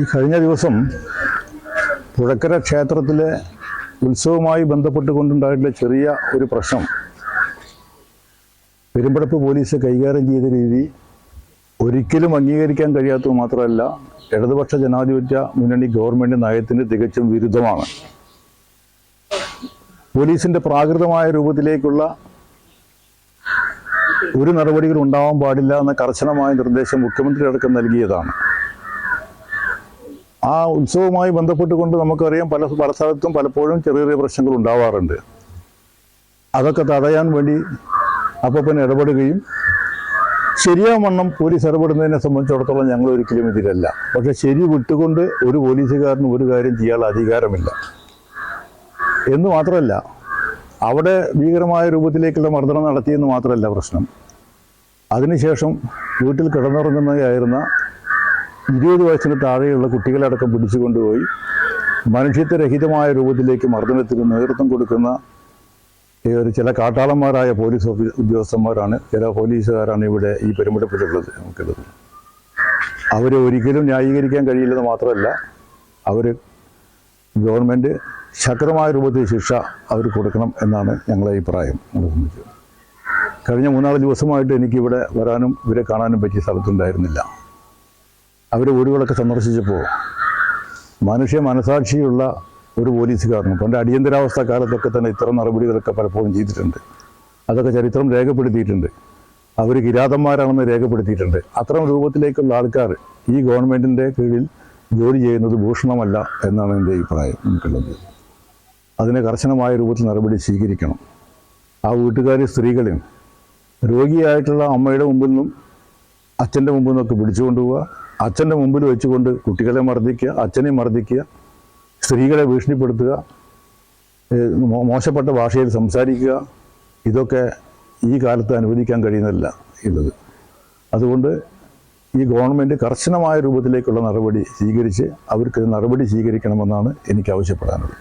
ഈ കഴിഞ്ഞ ദിവസം പുഴക്കര ക്ഷേത്രത്തിലെ ഉത്സവവുമായി ബന്ധപ്പെട്ടുകൊണ്ടുണ്ടായിട്ടുള്ള ചെറിയ ഒരു പ്രശ്നം. പെരുമ്പടപ്പ് പോലീസ് കൈകാര്യം ചെയ്ത രീതി ഒരിക്കലും അംഗീകരിക്കാൻ കഴിയാത്തത് മാത്രമല്ല ഇടതുപക്ഷ ജനാധിപത്യ മുന്നണി ഗവൺമെന്റ് നയത്തിന് തികച്ചും വിരുദ്ധമാണ്. പോലീസിന്റെ പ്രാകൃതമായ രൂപത്തിലേക്കുള്ള ഒരു നടപടികൾ ഉണ്ടാവാൻ പാടില്ല എന്ന കർശനമായ നിർദ്ദേശം മുഖ്യമന്ത്രി അടക്കം നൽകിയതാണ്. ആ ഉത്സവവുമായി ബന്ധപ്പെട്ടുകൊണ്ട് നമുക്കറിയാം പല പല സ്ഥലത്തും പലപ്പോഴും ചെറിയ ചെറിയ പ്രശ്നങ്ങൾ ഉണ്ടാവാറുണ്ട്. അതൊക്കെ തടയാൻ വേണ്ടി അപ്പപ്പൻ ഇടപെടുകയും ശരിയാവണ്ണം പോലീസ് ഇടപെടുന്നതിനെ സംബന്ധിച്ചിടത്തോളം ഞങ്ങൾ ഒരിക്കലും ഇതിലല്ല. പക്ഷെ ശരി വിട്ടുകൊണ്ട് ഒരു പോലീസുകാരന് ഒരു കാര്യം ചെയ്യാനുള്ള അധികാരമില്ല. എന്ന് മാത്രമല്ല അവിടെ ഭീകരമായ രൂപത്തിലേക്കുള്ള മർദ്ദനം നടത്തിയെന്ന് മാത്രമല്ല പ്രശ്നം. അതിനുശേഷം വീട്ടിൽ കിടന്നുറങ്ങുന്നതായിരുന്ന ഇരുപത് വയസ്സിന് താഴെയുള്ള കുട്ടികളടക്കം പിടിച്ചു കൊണ്ടുപോയി മനുഷ്യത്വരഹിതമായ രൂപത്തിലേക്ക് മർദ്ദനത്തിന് നേതൃത്വം കൊടുക്കുന്ന ഒരു ചില കാട്ടാളന്മാരായ പോലീസ് ഓഫീസ് ഉദ്യോഗസ്ഥന്മാരാണ്. ചില പോലീസുകാരാണ് ഇവിടെ ഈ പെരുമ്പടപ്പെട്ടിട്ടുള്ളത് നമുക്കുള്ളത് അവരെ ഒരിക്കലും ന്യായീകരിക്കാൻ കഴിയില്ലെന്ന് മാത്രമല്ല അവർ ഗവൺമെന്റ് ശക്തമായ രൂപത്തിൽ ശിക്ഷ അവർ കൊടുക്കണം എന്നാണ് ഞങ്ങളുടെ അഭിപ്രായം. സംബന്ധിച്ച് കഴിഞ്ഞ മൂന്നാൽ ദിവസമായിട്ട് എനിക്കിവിടെ വരാനും ഇവരെ കാണാനും പറ്റിയ സ്ഥലത്തുണ്ടായിരുന്നില്ല. അവർ വീടുകളൊക്കെ സന്ദർശിച്ചപ്പോൾ മനുഷ്യ മനസാക്ഷിയുള്ള ഒരു പോലീസുകാരനും പണ്ട് അടിയന്തരാവസ്ഥ കാലത്തൊക്കെ തന്നെ ഇത്തരം നടപടികളൊക്കെ പലപ്പോഴും ചെയ്തിട്ടുണ്ട്. അതൊക്കെ ചരിത്രം രേഖപ്പെടുത്തിയിട്ടുണ്ട്. അവർ കിരാതന്മാരാണെന്ന് രേഖപ്പെടുത്തിയിട്ടുണ്ട്. അത്തരം രൂപത്തിലേക്കുള്ള ആൾക്കാർ ഈ ഗവൺമെന്റിന്റെ കീഴിൽ ജോലി ചെയ്യുന്നത് ഭൂഷണമല്ല എന്നാണ് എന്റെ അഭിപ്രായം നമുക്കുള്ളത് അതിനെ കർശനമായ രൂപത്തിൽ നടപടി സ്വീകരിക്കണം. ആ വീട്ടുകാർ സ്ത്രീകളെയും രോഗിയായിട്ടുള്ള അമ്മയുടെ മുമ്പിൽ നിന്നും അച്ഛന്റെ മുമ്പിൽ നിന്നൊക്കെ പിടിച്ചുകൊണ്ട് പോവുക അച്ഛന്റെ മുമ്പിൽ വെച്ചുകൊണ്ട് കുട്ടികളെ മർദ്ദിക്കുക അച്ഛനെ മർദ്ദിക്കുക സ്ത്രീകളെ ഭീഷണിപ്പെടുത്തുക മോശപ്പെട്ട ഭാഷയിൽ സംസാരിക്കുക ഇതൊക്കെ ഈ കാലത്ത് അനുവദിക്കാൻ കഴിയുന്നില്ല ഉള്ളത് അതുകൊണ്ട് ഈ ഗവൺമെന്റ് കർശനമായ രൂപത്തിലേക്കുള്ള നടപടി സ്വീകരിച്ച് അവർക്ക് നടപടി സ്വീകരിക്കണമെന്നാണ് എനിക്ക് ആവശ്യപ്പെടാനുള്ളത്.